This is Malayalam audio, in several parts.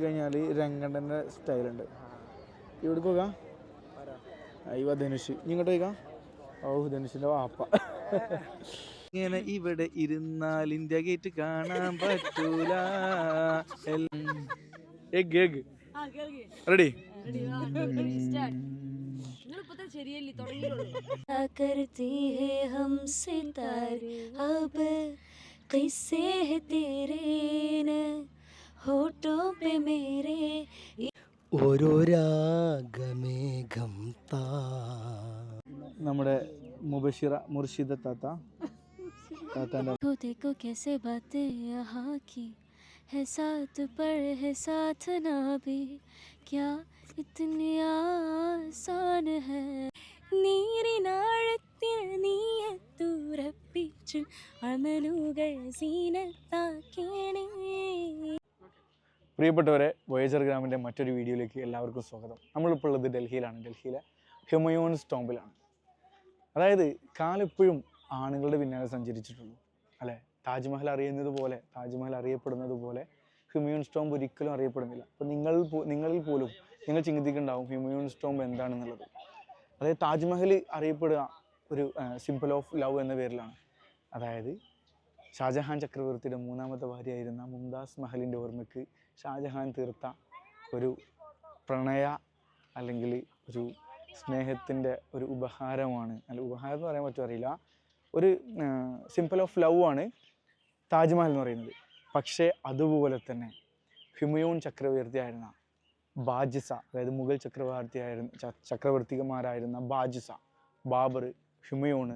കഴിഞ്ഞാൽ രംഗണ്ണൻ്റെ സ്റ്റൈലുണ്ട് ഇവിടെ പോകാം അയ്യോ ധനുഷ് നീ ഇങ്ങോട്ട് പോയിക്കാം ഓ ധനുഷിൻ്റെ വാപ്പ ഇങ്ങനെ ഇവിടെ ഇരുന്നാൽ ഇന്ത്യ ഗേറ്റ് കാണാൻ പറ്റൂല എഗ് എഗ് ആ കേൾക്കേ റെഡി നിങ്ങളിപ്പത്തെ ശരിയല്ലേ തുടങ്ങിയുള്ളൂ क्या करती है हम सितारे अब किस्से है तेरे न होठों पे मेरे ഒരു രാഗമേഘം താ നമ്മുടെ മുബഷിറ മുർഷിദ താത്ത താത്താൻ്റെ को देखो कैसे बातें यहाँ की है साथ पर है साथ ना भी क्या इतनी आसान है നീരിനാഴത്തിൽ നീയത്തുറപ്പിച്ചു അമലുകൾ സീനത്താക്കേണേ പ്രിയപ്പെട്ടവരെ വോയേജർ ഗ്രാമിന്റെ മറ്റൊരു വീഡിയോയിലേക്ക് എല്ലാവർക്കും സ്വാഗതം. നമ്മളിപ്പോൾ ഉള്ളത് ഡൽഹിയിലാണ്. ഡൽഹിയിലെ ഹ്യൂമയോൺസ് ടോമ്പിലാണ് അതായത് കാലെപ്പോഴും ആണുങ്ങളുടെ പിന്നാലെ സഞ്ചരിച്ചിട്ടുള്ളൂ. അല്ലേ? താജ്മഹൽ അറിയുന്നത് പോലെ താജ്മഹൽ അറിയപ്പെടുന്നത് പോലെ ഹ്യൂമയോൺസ് സ്റ്റോംബ് ഒരിക്കലും അറിയപ്പെടുന്നില്ല. അപ്പോൾ നിങ്ങൾ നിങ്ങളിൽ പോലും നിങ്ങൾ ചിന്തിക്കുന്നുണ്ടാവും ഹ്യൂമയോൺസ് ടോംബ് എന്താണെന്നുള്ളത്. അതായത് താജ്മഹൽ അറിയപ്പെടുക ഒരു സിമ്പിൾ ഓഫ് ലവ് എന്ന പേരിലാണ്. അതായത് ഷാജഹാൻ ചക്രവർത്തിയുടെ മൂന്നാമത്തെ ഭാര്യയായിരുന്ന മുംതാസ് മഹലിന്റെ ഓർമ്മയ്ക്ക് ഷാജഹാൻ തീർത്ത ഒരു പ്രണയ അല്ലെങ്കിൽ ഒരു സ്നേഹത്തിന്റെ ഒരു ഉപഹാരമാണ്. അല്ല ഉപഹാരം എന്ന് പറയാൻ പറ്റുമോ അറിയില്ല. ഒരു സിമ്പിൾ ഓഫ് ലവ് ആണ് താജ്മഹൽ എന്ന് പറയുന്നത്. പക്ഷേ അതുപോലെ തന്നെ ഹുമയൂൺ ചക്രവർത്തിയായിരുന്ന ബാജിസ അതായത് മുഗൾ ചക്രവർത്തിയായിരുന്ന ചക്രവർത്തിമാരായിരുന്ന ബാജിസ ബാബർ ഹുമയൂൺ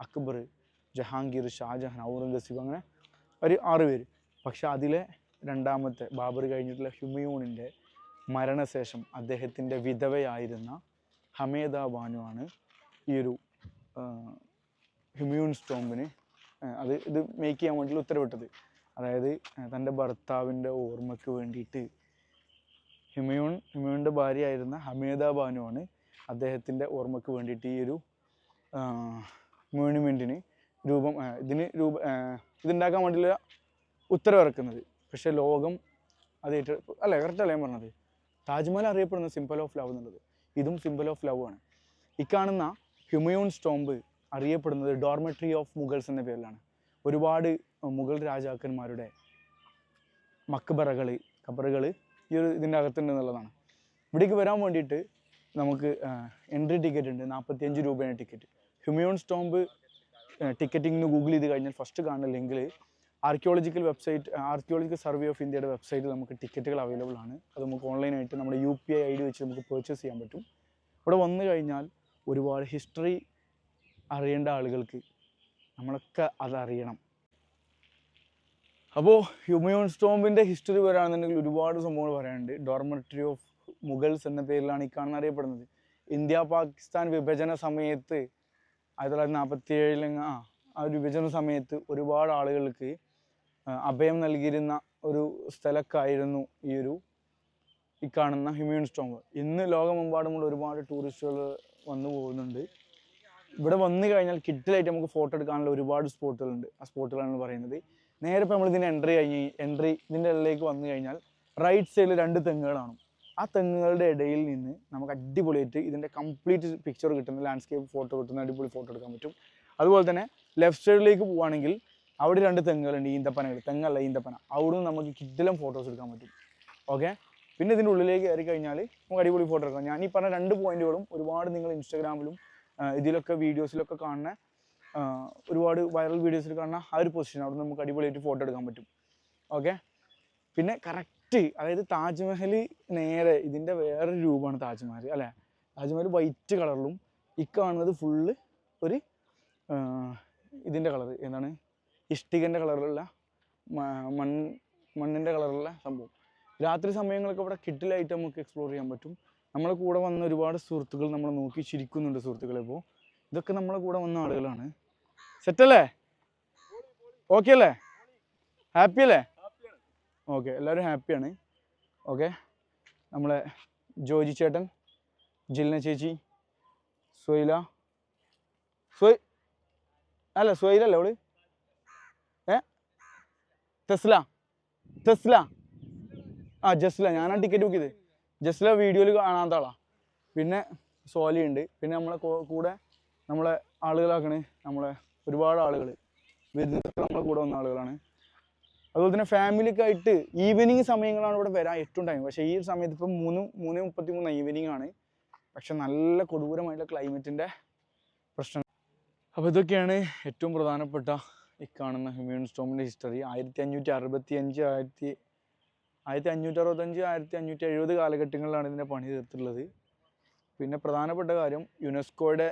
അക്ബർ ജഹാംഗീർ ഷാജഹാൻ ഔറംഗസീബ് അങ്ങനെ ഒരു ആറ് പേര്. പക്ഷെ അതിലെ രണ്ടാമത്തെ ബാബർ കഴിഞ്ഞിട്ടുള്ള ഹുമയൂണിന്റെ മരണശേഷം അദ്ദേഹത്തിന്റെ വിധവയായിരുന്ന ഹമേദ ബാനു ആണ് ഈ ഒരു ഹുമയൂൺ സ്റ്റോമ്പിന് അത് ഇത് മേക്ക് ചെയ്യാൻ വേണ്ടിയിട്ട് ഉത്തരവിട്ടത്. അതായത് തന്റെ ഭർത്താവിന്റെ ഓർമ്മയ്ക്ക് വേണ്ടിയിട്ട് ഹിമയൂൺ ഹിമയൂണിന്റെ ഭാര്യയായിരുന്ന ഹമേദ ആണ് അദ്ദേഹത്തിന്റെ ഓർമ്മയ്ക്ക് വേണ്ടിയിട്ട് ഈ ഒരു മോണ്യുമെന്റിന് രൂപം ഇതിന് രൂപ ഇതുണ്ടാക്കാൻ വേണ്ടിയുള്ള ഉത്തരവിറക്കുന്നത്. പക്ഷേ ലോകം അത് ഏറ്റ അല്ല കറക്റ്റ് അല്ലേ ഞാൻ പറഞ്ഞത്? താജ്മഹൽ അറിയപ്പെടുന്ന സിമ്പിൾ ഓഫ് ലവ് എന്നുള്ളത്. ഇതും സിമ്പിൾ ഓഫ് ലവ് ആണ്. ഈ കാണുന്ന ഹ്യൂമയോൺ സ്റ്റോംബ് അറിയപ്പെടുന്നത് ഡോർമെട്രി ഓഫ് മുഗൾസ് എന്ന പേരിലാണ്. ഒരുപാട് മുഗൾ രാജാക്കന്മാരുടെ മക്ബറകൾ ഖബറുകൾ ഈ ഒരു ഇതിന്റെ അകത്തുണ്ട് എന്നുള്ളതാണ്. ഇവിടേക്ക് വരാൻ വേണ്ടിയിട്ട് നമുക്ക് എൻട്രി ടിക്കറ്റ് ഉണ്ട്. നാൽപ്പത്തിയഞ്ച് രൂപയാണ് ticket Humayun tomb ticketing Google ചെയ്ത് കഴിഞ്ഞാൽ ഫസ്റ്റ് കാണുന്ന ലിങ്കിൽ archaeological website archaeological survey of ഇന്ത്യയുടെ വെബ്സൈറ്റിൽ നമുക്ക് ടിക്കറ്റുകൾ അവൈലബിൾ ആണ്. അത് നമുക്ക് ഓൺലൈനായിട്ട് നമ്മുടെ U P I I D വെച്ച് നമുക്ക് പർച്ചേസ് ചെയ്യാൻ പറ്റും. ഇവിടെ വന്നു കഴിഞ്ഞാൽ ഒരുപാട് ഹിസ്റ്ററി അറിയേണ്ട ആളുകൾക്ക് നമ്മളൊക്കെ അതറിയണം അപ്പോൾ ഹ്യൂമയോൺ സ്റ്റോമ്പിന്റെ ഹിസ്റ്ററി വരാണെന്നുണ്ടെങ്കിൽ ഒരുപാട് സംഭവങ്ങൾ പറയാനുണ്ട്. ഡോർമറ്ററി ഓഫ് മുഗൾസ് എന്ന പേരിലാണ് ഈ കാണുന്ന അറിയപ്പെടുന്നത്. ഇന്ത്യ പാകിസ്ഥാൻ വിഭജന സമയത്ത് ആയിരത്തി തൊള്ളായിരത്തി നാൽപ്പത്തി ഏഴിലെങ്ങ ആ ആ വിഭജന സമയത്ത് ഒരുപാട് ആളുകൾക്ക് അഭയം നൽകിയിരുന്ന ഒരു സ്ഥലക്കായിരുന്നു ഈ ഒരു ഈ കാണുന്ന ഹ്യൂമൻ സ്റ്റോംബ് ഇന്ന് ലോകമെമ്പാടുമുള്ള ഒരുപാട് ടൂറിസ്റ്റുകൾ വന്നു പോകുന്നുണ്ട്. ഇവിടെ വന്നു കഴിഞ്ഞാൽ കിറ്റിലായിട്ട് നമുക്ക് ഫോട്ടോ എടുക്കാനുള്ള ഒരുപാട് സ്പോട്ടുകളുണ്ട്. ആ സ്പോട്ടുകളാണ് പറയുന്നത്. നേരെ ഇപ്പോൾ നമ്മൾ ഇതിന്റെ എൻട്രി കഴിഞ്ഞ് എൻട്രി ഇതിന്റെ ഇടയിലേക്ക് വന്നു കഴിഞ്ഞാൽ റൈറ്റ് സൈഡിൽ രണ്ട് തെങ്ങുകളാണ്. ആ തെങ്ങുകളുടെ ഇടയിൽ നിന്ന് നമുക്ക് അടിപൊളിയായിട്ട് ഇതിന്റെ കംപ്ലീറ്റ് പിക്ചർ കിട്ടുന്ന ലാൻഡ്സ്കേപ്പ് ഫോട്ടോ കിട്ടുന്ന അടിപൊളി ഫോട്ടോ എടുക്കാൻ പറ്റും. അതുപോലെ തന്നെ ലെഫ്റ്റ് സൈഡിലേക്ക് പോവുകയാണെങ്കിൽ അവിടെ രണ്ട് തെങ്ങുകളുണ്ട് ഈന്തപ്പനകൾ തെങ്ങല്ല ഈന്തപ്പന. അവിടെ നിന്ന് നമുക്ക് കിഡിലും ഫോട്ടോസ് എടുക്കാൻ പറ്റും. ഓക്കെ പിന്നെ ഇതിന്റെ ഉള്ളിലേക്ക് കയറി കഴിഞ്ഞാൽ നമുക്ക് അടിപൊളി ഫോട്ടോ എടുക്കാം. ഞാൻ ഈ പറഞ്ഞ രണ്ട് പോയിന്റുകളും ഒരുപാട് നിങ്ങൾ ഇൻസ്റ്റാഗ്രാമിലും ഇതിലൊക്കെ വീഡിയോസിലൊക്കെ കാണുന്ന ഒരുപാട് വൈറൽ വീഡിയോസിൽ കാണുന്ന ആ ഒരു പൊസിഷൻ അവിടെ നമുക്ക് അടിപൊളിയായിട്ട് ഫോട്ടോ എടുക്കാൻ പറ്റും. ഓക്കെ പിന്നെ കറക്റ്റ് അതായത് താജ്മഹൽ നേരെ ഇതിന്റെ വേറൊരു രൂപമാണ് താജ്മഹൽ അല്ലേ? താജ്മഹൽ വൈറ്റ് കളറിലും ഈ കാണുന്നത് ഫുള്ള് ഒരു ഇതിന്റെ കളർ എന്താണ്? ഇഷ്ടികന്റെ കളറിലുള്ള മൺ മണ്ണിന്റെ കളറിലുള്ള സംഭവം. രാത്രി സമയങ്ങളൊക്കെ ഇവിടെ കിട്ടിലായിട്ട് നമുക്ക് എക്സ്പ്ലോർ ചെയ്യാൻ പറ്റും. നമ്മളെ കൂടെ വന്ന ഒരുപാട് സുഹൃത്തുക്കൾ നമ്മൾ നോക്കി ചിരിക്കുന്നുണ്ട് സുഹൃത്തുക്കളെ ഇപ്പോൾ ഇതൊക്കെ നമ്മളെ കൂടെ വന്ന ആളുകളാണ്. സെറ്റല്ലേ ഓക്കെ അല്ലേ? ഹാപ്പി അല്ലേ? ഓക്കെ എല്ലാവരും ഹാപ്പിയാണ് ഓക്കെ നമ്മളെ ജോജി ചേട്ടൻ ജിൽന ചേച്ചി സൊയില. സൊയ് അല്ല സൊയിലല്ലേ അവൾ? ടെസ്ല ടെസ്ല ആ ജസ്ല. ഞാനാണ് ടിക്കറ്റ് ബുക്ക് ചെയ്തത് ജസ്ല വീഡിയോയിൽ കാണാത്ത ആളാ പിന്നെ സോലി ഉണ്ട്. പിന്നെ നമ്മളെ കൂടെ നമ്മളെ ആളുകളാക്കണ്. നമ്മളെ ഒരുപാട് ആളുകൾ വരുന്നത് നമ്മളെ കൂടെ വന്ന ആളുകളാണ്. അതുപോലെ തന്നെ ഫാമിലിക്ക് ആയിട്ട് ഈവനിങ് സമയങ്ങളാണ് ഇവിടെ വരാൻ ഏറ്റവും ടൈം പക്ഷേ ഈ സമയത്ത് ഇപ്പം മൂന്ന് മൂന്ന് മുപ്പത്തി മൂന്ന് ഈവനിങ് ആണ്. പക്ഷെ നല്ല കൊടൂരമായിട്ടുള്ള ക്ലൈമറ്റിന്റെ പ്രശ്നം. അപ്പോൾ ഇതൊക്കെയാണ് ഏറ്റവും പ്രധാനപ്പെട്ട ഈ കാണുന്ന ഹ്യൂമൻ സ്റ്റോമിന്റെ ഹിസ്റ്ററി ആയിരത്തി അഞ്ഞൂറ്റി അറുപത്തി അഞ്ച് ആയിരത്തി ആയിരത്തി അഞ്ഞൂറ്റി അറുപത്തഞ്ച് ആയിരത്തി അഞ്ഞൂറ്റി എഴുപത് കാലഘട്ടങ്ങളിലാണ് ഇതിന്റെ പണി തീർത്തുള്ളത് പിന്നെ പ്രധാനപ്പെട്ട കാര്യം യുനെസ്കോയുടെ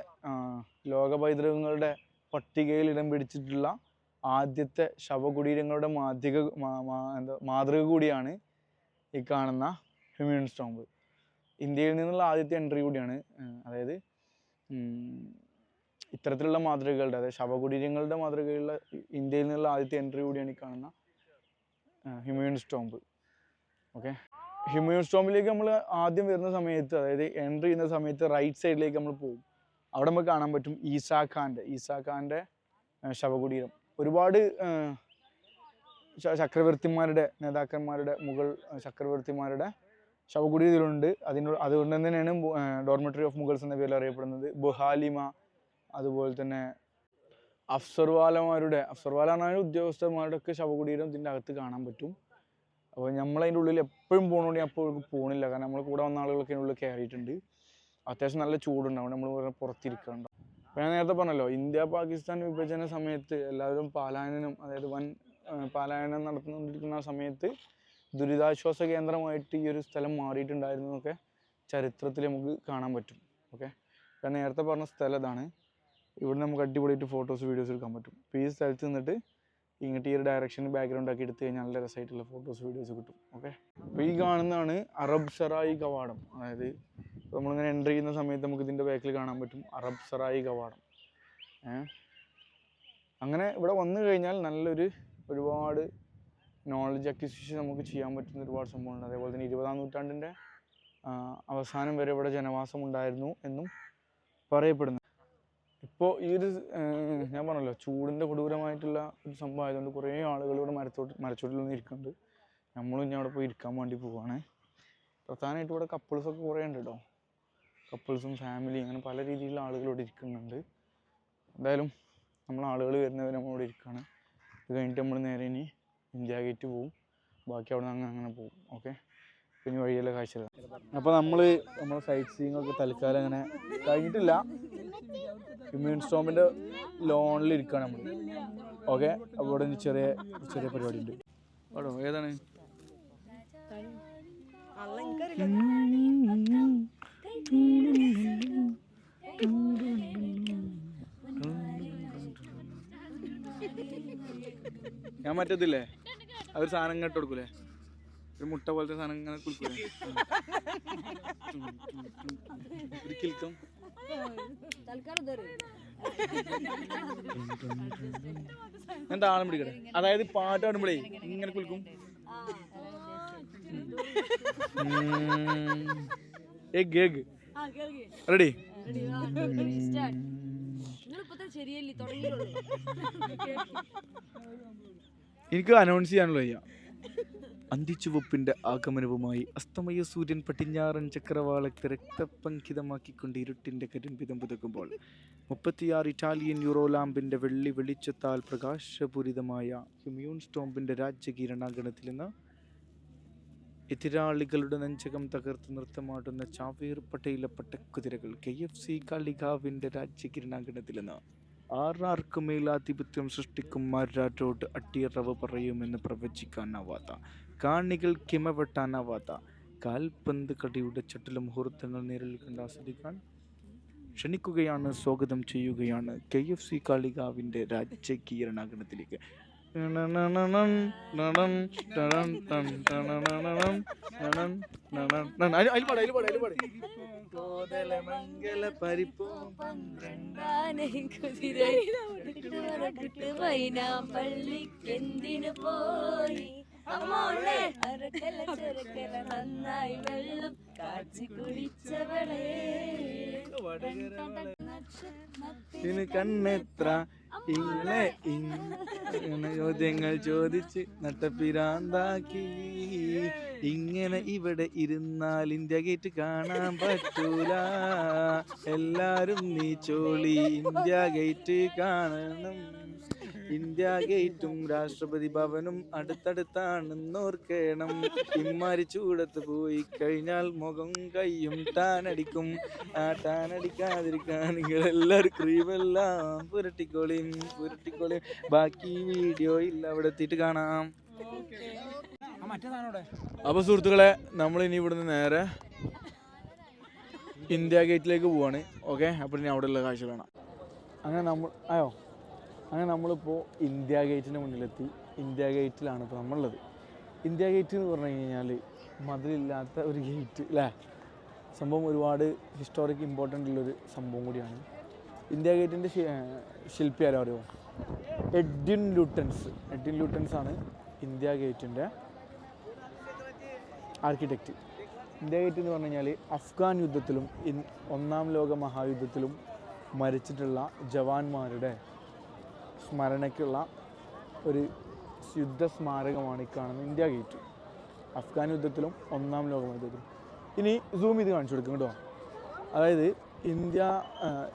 ലോക പൈതൃകങ്ങളുടെ പട്ടികയിൽ ഇടം പിടിച്ചിട്ടുള്ള ആദ്യത്തെ ശവകുടീരങ്ങളുടെ മാതൃക എന്താ മാതൃക കൂടിയാണ് ഈ കാണുന്ന ഹ്യൂമൻ സ്റ്റോമ്പ്. ഇന്ത്യയിൽ നിന്നുള്ള ആദ്യത്തെ എൻട്രി കൂടിയാണ് അതായത് ഇത്തരത്തിലുള്ള മാതൃകകളുടെ അതായത് ശവകുടീരങ്ങളുടെ മാതൃകയുള്ള ഇന്ത്യയിൽ നിന്നുള്ള ആദ്യത്തെ എൻട്രി കൂടിയാണ് ഈ കാണുന്ന ഹ്യൂമൻ സ്റ്റോമ്പ് ഓക്കെ ഹ്യൂമൻ സ്റ്റോമ്പിലേക്ക് നമ്മൾ ആദ്യം വരുന്ന സമയത്ത് അതായത് എൻട്രി ചെയ്യുന്ന സമയത്ത് റൈറ്റ് സൈഡിലേക്ക് നമ്മൾ പോകും. അവിടെ നമുക്ക് കാണാൻ പറ്റും ഈസാ ഖാന്റെ ഈസാ ശവകുടീരം. ഒരുപാട് ചക്രവർത്തിമാരുടെ നേതാക്കന്മാരുടെ മുഗൾ ചക്രവർത്തിമാരുടെ ശവകുടീരത്തിലുണ്ട്. അതിന് അതുകൊണ്ട് തന്നെയാണ് ഡോർമെട്രി ഓഫ് മുഗൾസ് എന്ന പേരിൽ അറിയപ്പെടുന്നത്. ബുഹാലിമ അതുപോലെ തന്നെ അഫ്സർവാലമാരുടെ അഫ്സർവാലാണ് ഉദ്യോഗസ്ഥന്മാരുടെ ഒക്കെ ശവകുടീരം ഇതിന്റെ അകത്ത് കാണാൻ പറ്റും. അപ്പോൾ നമ്മൾ അതിന്റെ ഉള്ളിൽ എപ്പോഴും പോകണോണ്ട് പോണില്ല. പോകണില്ല കാരണം നമ്മൾ കൂടെ വന്ന ആളുകളൊക്കെ ഉള്ളിൽ കയറിയിട്ടുണ്ട്. അത്യാവശ്യം നല്ല ചൂടുണ്ടാവും നമ്മൾ പുറത്തിരിക്കണ്ട. അപ്പോൾ ഞാൻ നേരത്തെ പറഞ്ഞല്ലോ ഇന്ത്യ പാകിസ്ഥാൻ വിഭജന സമയത്ത് എല്ലാവരും പാലായനം അതായത് വൻ പാലായനം നടന്നുകൊണ്ടിരിക്കുന്ന സമയത്ത് ദുരിതാശ്വാസ കേന്ദ്രമായിട്ട് ഈ ഒരു സ്ഥലം മാറിയിട്ടുണ്ടായിരുന്നു എന്നൊക്കെ ചരിത്രത്തിൽ നമുക്ക് കാണാൻ പറ്റും. ഓക്കെ? ഞാൻ നേരത്തെ പറഞ്ഞ സ്ഥലം ഇതാണ്. ഇവിടെ നമുക്ക് അടിപൊളിയായിട്ട് ഫോട്ടോസ് വീഡിയോസ് എടുക്കാൻ പറ്റും. അപ്പോൾ ഈ സ്ഥലത്ത് നിന്നിട്ട് ഇങ്ങോട്ട് ഈ ഒരു ഡയറക്ഷനിൽ ബാക്ക്ഗ്രൗണ്ട് ആക്കി എടുത്തു കഴിഞ്ഞാൽ നല്ല രസമായിട്ടുള്ള ഫോട്ടോസ് വീഡിയോസ് കിട്ടും. ഓക്കെ അപ്പോൾ ഈ കാണുന്നതാണ് അറബ് സറായി കവാടം. അതായത് നമ്മളിങ്ങനെ എന്റർ ചെയ്യുന്ന സമയത്ത് നമുക്ക് ഇതിന്റെ ബാക്കിൽ കാണാൻ പറ്റും അറബ് സറായി കവാടം. അങ്ങനെ ഇവിടെ വന്നു കഴിഞ്ഞാൽ നല്ലൊരു ഒരുപാട് നോളജ് അക്വിസിഷൻ നമുക്ക് ചെയ്യാൻ പറ്റുന്ന ഒരുപാട് സംഭവമുണ്ട് അതേപോലെ തന്നെ ഇരുപതാം നൂറ്റാണ്ടിന്റെ അവസാനം വരെ ഇവിടെ ജനവാസം ഉണ്ടായിരുന്നു എന്നും പറയപ്പെടുന്നു. ഇപ്പോൾ ഈ ഒരു ഞാൻ പറഞ്ഞല്ലോ ചൂടിന്റെ കൊടൂരമായിട്ടുള്ള ഒരു സംഭവം ആയതുകൊണ്ട് കുറേ ആളുകൾ ഇവിടെ മരത്തോട്ട് മരച്ചോട്ടിൽ നിന്ന് ഇരിക്കുന്നുണ്ട്. നമ്മളും ഇനി അവിടെ പോയി ഇരിക്കാൻ വേണ്ടി പോവാണ്. പ്രധാനമായിട്ട് ഇവിടെ കപ്പിൾസൊക്കെ കുറേ ഉണ്ട് കേട്ടോ കപ്പിൾസും ഫാമിലി അങ്ങനെ പല രീതിയിലുള്ള ആളുകൾ ഇവിടെ ഇരിക്കുന്നുണ്ട്. എന്തായാലും നമ്മൾ ആളുകൾ വരുന്നവർ നമ്മളിവിടെ ഇരിക്കുകയാണ് ഇത് കഴിഞ്ഞിട്ട് നമ്മൾ നേരെ ഇനി ഇന്ത്യ ഗേറ്റ് പോവും. ബാക്കി അവിടെ നിന്ന് അങ്ങനെ പോവും. ഓക്കെ പിന്നെ വഴിയുള്ള കാഴ്ചകൾ. അപ്പോൾ നമ്മൾ നമ്മുടെ സൈറ്റ് സീയിങ് ഒക്കെ തൽക്കാലം അങ്ങനെ കഴിഞ്ഞിട്ടില്ല. ഇമ്മ്യൂൺ ലോണിൽ ഇരിക്കുകയാണ് നമ്മൾ ഓക്കെ അപ്പോൾ ഇവിടെ ചെറിയ ചെറിയ പരിപാടി ഉണ്ട് ആടോ ഏതാണ്? ഞാൻ മറ്റത്തില്ലേ അവർ സാധനം കേട്ട് കൊടുക്കൂലേ? ഒരു മുട്ട പോലത്തെ സാധനം ഇങ്ങനെ കുളിക്കും ഒരു കിൽക്കം. ഞാൻ താളം പിടിക്കട്ടെ? അതായത് പാട്ട് പാടുമ്പോഴേ ഇങ്ങനെ കുളിക്കും. Egg egg ready? എനിക്ക് അനൗൺസ് ചെയ്യാനുള്ള അന്തിച്ചുവപ്പിന്റെ ആഗമനവുമായി അസ്തമയ സൂര്യൻ പടിഞ്ഞാറൻ ചക്രവാളത്തെ രക്തപങ്കിതമാക്കിക്കൊണ്ട് ഇരുട്ടിന്റെ കരിമ്പിതം പുതക്കുമ്പോൾ മുപ്പത്തിയാറ് ഇറ്റാലിയൻ യൂറോലാമ്പിന്റെ വെള്ളി വെളിച്ചത്താൽ പ്രകാശപൂരിതമായ ഹ്യൂമ്യൂൺ സ്റ്റോമ്പിന്റെ രാജ്യകിരണാങ്കണത്തിൽ നിന്ന് എതിരാളികളുടെ നെഞ്ചകം തകർത്ത് നൃത്തമാടുന്ന ചാവേർ പട്ടയിലെ പട്ടക്കുതിരകൾ കെ എഫ് സി കാളികാവിന്റെ രാജ്യകിരണാങ്കണത്തിൽ നിന്ന് ആറാർക്കുമേലാധിപത്യം സൃഷ്ടിക്കും മാരാറ്റോട് അട്ടിയറവ് പറയുമെന്ന് പ്രവചിക്കാനാവാത്ത കാണികൾ കിമവെട്ടാനാവാത്ത കാൽപന്ത് കടിയുടെ ചട്ടില മുഹൂർത്തങ്ങൾ നേരിൽ കണ്ട് ആസ്വദിക്കാൻ ക്ഷണിക്കുകയാണ് സ്വാഗതം ചെയ്യുകയാണ് കെ എഫ് സി കാളികാവിന്റെ വിട്ടുവരക്കിട്ട് വൈനാപ്പള്ളിക്കെന്തിനു പോയി? നന്നായി വെള്ളം കാച്ചി കുടിച്ചവളെ. കണ്ണെത്ര ഇങ്ങനെ ഇങ്ങനെ ചോദ്യങ്ങൾ ചോദിച്ച് നട്ടപ്പിരാന്താക്കി. ഇങ്ങനെ ഇവിടെ ഇരുന്നാൽ ഇന്ത്യ ഗേറ്റ് കാണാൻ പറ്റൂല. എല്ലാരും നീ ചോളി ഇന്ത്യ ഗേറ്റ് കാണണം. ഇന്ത്യ ഗേറ്റും രാഷ്ട്രപതി ഭവനും അടുത്തടുത്താണെന്നോർക്കണം. ഇമ്മാരി ചൂടത്ത് പോയി കഴിഞ്ഞാൽ മുഖം കയ്യും ടാനടിക്കും ആ ടാനടിക്കാതിരിക്കാൻ നിങ്ങൾ എല്ലാവരും ക്രീമെല്ലാം പുരട്ടിക്കോളിയും പുരട്ടിക്കോളിയും ബാക്കി വീഡിയോ ഇല്ല അവിടെ എത്തിയിട്ട് കാണാം. അപ്പൊ സുഹൃത്തുക്കളെ നമ്മൾ ഇനി ഇവിടുന്ന് നേരെ ഇന്ത്യ ഗേറ്റിലേക്ക് പോവാണ്. ഓക്കെ? അപ്പോൾ ഇനി അവിടെയുള്ള കാഴ്ച കാണാം അങ്ങനെ നമ്മൾ അയോ അങ്ങനെ നമ്മളിപ്പോൾ ഇന്ത്യ ഗേറ്റിന്റെ മുന്നിലെത്തി. ഇന്ത്യ ഗേറ്റിലാണ് ഇപ്പോൾ നമ്മളുള്ളത്. ഇന്ത്യ ഗേറ്റ് എന്ന് പറഞ്ഞു കഴിഞ്ഞാൽ മതിലില്ലാത്ത ഒരു ഗേറ്റ് അല്ലേ സംഭവം ഒരുപാട് ഹിസ്റ്റോറിക് ഇമ്പോർട്ടന്റ് ഉള്ളൊരു സംഭവം കൂടിയാണ്. ഇന്ത്യ ഗേറ്റിന്റെ ശില്പി ആരോ അറിയോ എഡ്വിൻ ലൂട്ടൻസ്. എഡ്വിൻ ലൂട്ടൻസ് ആണ് ഇന്ത്യ ഗേറ്റിന്റെ ആർക്കിടെക്റ്റ് ഇന്ത്യ ഗേറ്റ് എന്ന് പറഞ്ഞു കഴിഞ്ഞാൽ അഫ്ഗാൻ യുദ്ധത്തിലും ഒന്നാം ലോക മഹായുദ്ധത്തിലും മരിച്ചിട്ടുള്ള ജവാന്മാരുടെ സ്മരണയ്ക്കുള്ള ഒരു യുദ്ധ സ്മാരകമാണ് ഈ കാണുന്ന ഇന്ത്യ ഗേറ്റ്. അഫ്ഗാൻ യുദ്ധത്തിലും ഒന്നാം ലോക യുദ്ധത്തിലും ഇനി സൂം ചെയ്ത് കാണിച്ചു കൊടുക്കും കേട്ടോ. അതായത് ഇന്ത്യ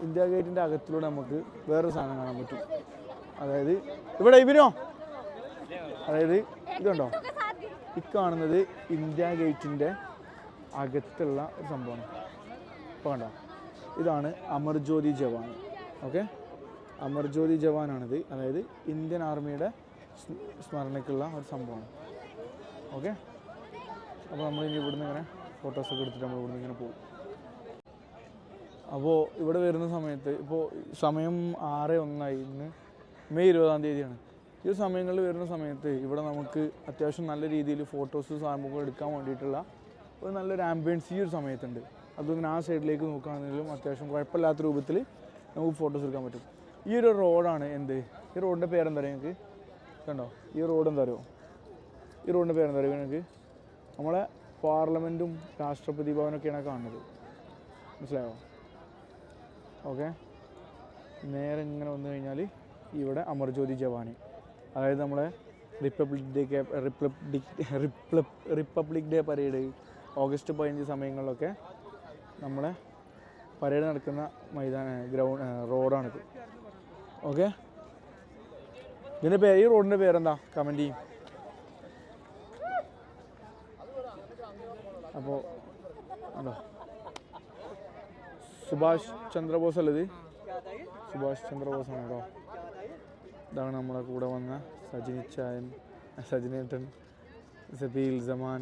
ഇന്ത്യ ഗേറ്റിന്റെ അകത്തിലൂടെ നമുക്ക് വേറൊരു സാധനം കാണാൻ പറ്റും. അതായത് ഇവിടെ ഇവനോ അതായത് ഇതുണ്ടോ? ഈ കാണുന്നത് ഇന്ത്യ ഗേറ്റിന്റെ അകത്തുള്ള ഒരു സംഭവമാണ്. ഇപ്പോൾ കണ്ടോ? ഇതാണ് അമർജ്യോതി ജവാൻ. ഓക്കെ? അമർജ്യോതി ജവാനാണിത്. അതായത് ഇന്ത്യൻ ആർമിയുടെ സ്മരണയ്ക്കുള്ള ഒരു സംഭവമാണ്. ഓക്കെ? അപ്പോൾ നമ്മൾ ഇനി ഇവിടുന്ന് ഇങ്ങനെ ഫോട്ടോസൊക്കെ എടുത്തിട്ട് നമ്മൾ ഇവിടുന്ന് ഇങ്ങനെ പോകും അപ്പോൾ ഇവിടെ വരുന്ന സമയത്ത് ഇപ്പോൾ സമയം ആറ് ഒന്നായി. ഇന്ന് മെയ് ഇരുപതാം തീയതിയാണ്. ഈ സമയങ്ങളിൽ വരുന്ന സമയത്ത് ഇവിടെ നമുക്ക് അത്യാവശ്യം നല്ല രീതിയിൽ ഫോട്ടോസ് സാധനങ്ങൾ എടുക്കാൻ വേണ്ടിയിട്ടുള്ള ഒരു നല്ലൊരു ആംബിയൻസ് ഈ ഒരു സമയത്തുണ്ട്. അതുകൊണ്ട് ആ സൈഡിലേക്ക് നോക്കുകയാണെങ്കിലും അത്യാവശ്യം കുഴപ്പമില്ലാത്ത രൂപത്തിൽ നമുക്ക് ഫോട്ടോസ് എടുക്കാൻ പറ്റും. ഈ ഒരു റോഡാണ് എന്ത്? ഈ റോഡിന്റെ പേരെന്താ പറയുക നിങ്ങൾക്ക് കണ്ടോ? ഈ റോഡ് എന്താ അറിയോ? ഈ റോഡിന്റെ പേരെന്താ അറിയുക നിങ്ങൾക്ക് നമ്മളെ പാർലമെന്റും രാഷ്ട്രപതി ഭവനൊക്കെയാണ് കാണുന്നത്. മനസ്സിലായോ? ഓക്കെ? നേരെ ഇങ്ങനെ വന്നു കഴിഞ്ഞാൽ ഇവിടെ അമർജ്യോതി ജവാനി. അതായത് നമ്മളെ republic day republic republic republic day parade August പതിനഞ്ച് സമയങ്ങളിലൊക്കെ നമ്മളെ പരേഡ് നടക്കുന്ന മൈതാന ഗ്രൗണ്ട് റോഡാണിത്. ഓക്കെ ഇതിന്റെ പേര് ഈ റോഡിന്റെ പേരെന്താ? കമന്റ് ചെയ്യും. അപ്പോൾ ഉണ്ടോ? സുഭാഷ് ചന്ദ്രബോസ് അല്ലത് സുഭാഷ് ചന്ദ്രബോസ് ആണ് കേട്ടോ. ഇതാണ് നമ്മളെ കൂടെ വന്ന സജിനി ചായൻ സജിനേട്ടൻ സബീൽ സമാൻ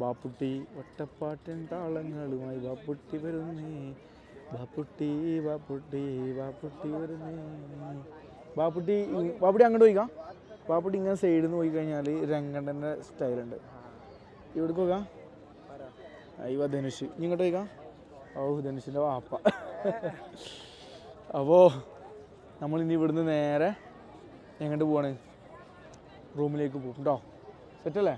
ബാപ്പുട്ടി ഒറ്റപ്പാട്ടൻ താളങ്ങളുമായി ബാപ്പുട്ടി വരുന്നേ. ബാപ്പുട്ടി ബാപ്പുട്ടി ബാപ്പുട്ടി ബാപ്പുട്ടി ബാപ്പുട്ടി അങ്ങോട്ട് പോയിക്കാം. ബാപ്പുട്ടി ഇങ്ങനെ സൈഡിൽ നിന്ന് പോയി കഴിഞ്ഞാൽ രംഗണ്ണന്റെ സ്റ്റൈലുണ്ട്. ഇവിടെ പോകാം. അയ്യോ ധനുഷ്. ഇനി ഇങ്ങോട്ട് പോയിക്കാം. ഓ ധനുഷിന്റെ വാപ്പ. അപ്പോൾ നമ്മളിനി ഇവിടുന്ന് നേരെ എങ്ങോട്ട് പോവാണ്? റൂമിലേക്ക് പോകും കേട്ടോ? സെറ്റല്ലേ?